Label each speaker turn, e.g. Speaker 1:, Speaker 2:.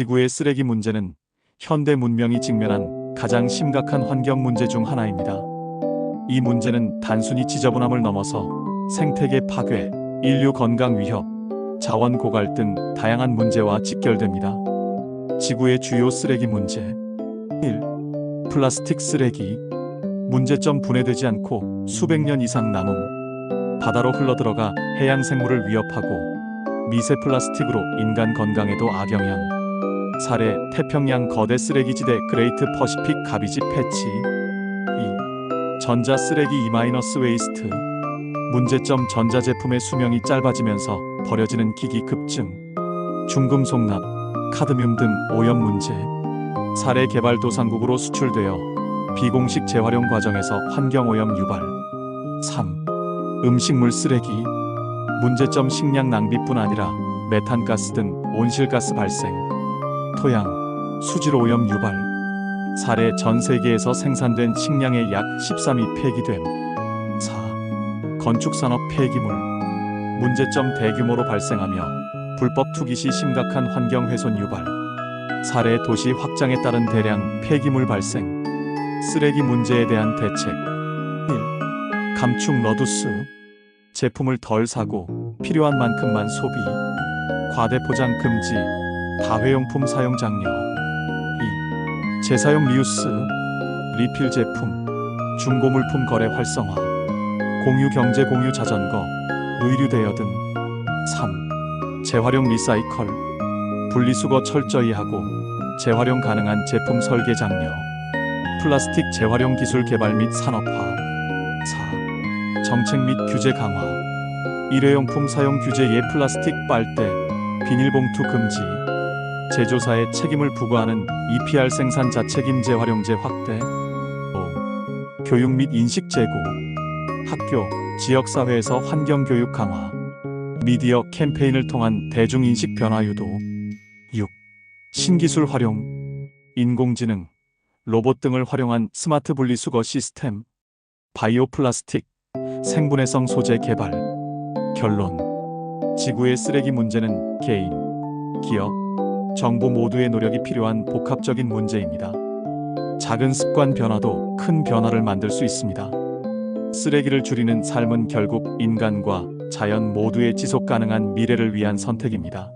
Speaker 1: 지구의 쓰레기 문제는 현대 문명이 직면한 가장 심각한 환경 문제 중 하나입니다. 이 문제는 단순히 지저분함을 넘어서 생태계 파괴, 인류 건강 위협, 자원 고갈 등 다양한 문제와 직결됩니다. 지구의 주요 쓰레기 문제 1. 플라스틱 쓰레기 문제점 분해되지 않고 수백 년 이상 남음 바다로 흘러들어가 해양 생물을 위협하고 미세 플라스틱으로 인간 건강에도 악영향 사례 태평양 거대 쓰레기지대 그레이트 퍼시픽 가비지 패치. 2. 전자 쓰레기 이마이너스 웨이스트. 문제점 전자제품의 수명이 짧아지면서 버려지는 기기 급증. 중금속 납 카드뮴 등 오염 문제. 사례 개발도상국으로 수출되어 비공식 재활용 과정에서 환경오염 유발. 3. 음식물 쓰레기. 문제점 식량 낭비뿐 아니라 메탄가스 등 온실가스 발생 토양, 수질 오염 유발 사례 전 세계에서 생산된 식량의 약 13이 폐기됨. 4. 건축산업 폐기물 문제점 대규모로 발생하며 불법 투기 시 심각한 환경 훼손 유발. 사례 도시 확장에 따른 대량 폐기물 발생. 쓰레기 문제에 대한 대책. 1. 감축 러두스. 제품을 덜 사고 필요한 만큼만 소비. 과대 포장 금지 다회용품 사용 장려 2. 재사용 리우스 리필 제품 중고물품 거래 활성화 공유 경제 공유 자전거 의류 대여 등 3. 재활용 리사이컬 분리수거 철저히 하고 재활용 가능한 제품 설계 장려 플라스틱 재활용 기술 개발 및 산업화 4. 정책 및 규제 강화 일회용품 사용 규제 예 플라스틱 빨대 비닐봉투 금지 제조사의 책임을 부과하는 EPR 생산 자 책임 재활용제 확대. 5. 교육 및 인식 제고. 학교, 지역사회에서 환경교육 강화. 미디어 캠페인을 통한 대중인식 변화 유도. 6. 신기술 활용. 인공지능, 로봇 등을 활용한 스마트 분리수거 시스템. 바이오 플라스틱, 생분해성 소재 개발. 결론. 지구의 쓰레기 문제는 개인, 기업, 정부 모두의 노력이 필요한 복합적인 문제입니다. 작은 습관 변화도 큰 변화를 만들 수 있습니다. 쓰레기를 줄이는 삶은 결국 인간과 자연 모두의 지속 가능한 미래를 위한 선택입니다.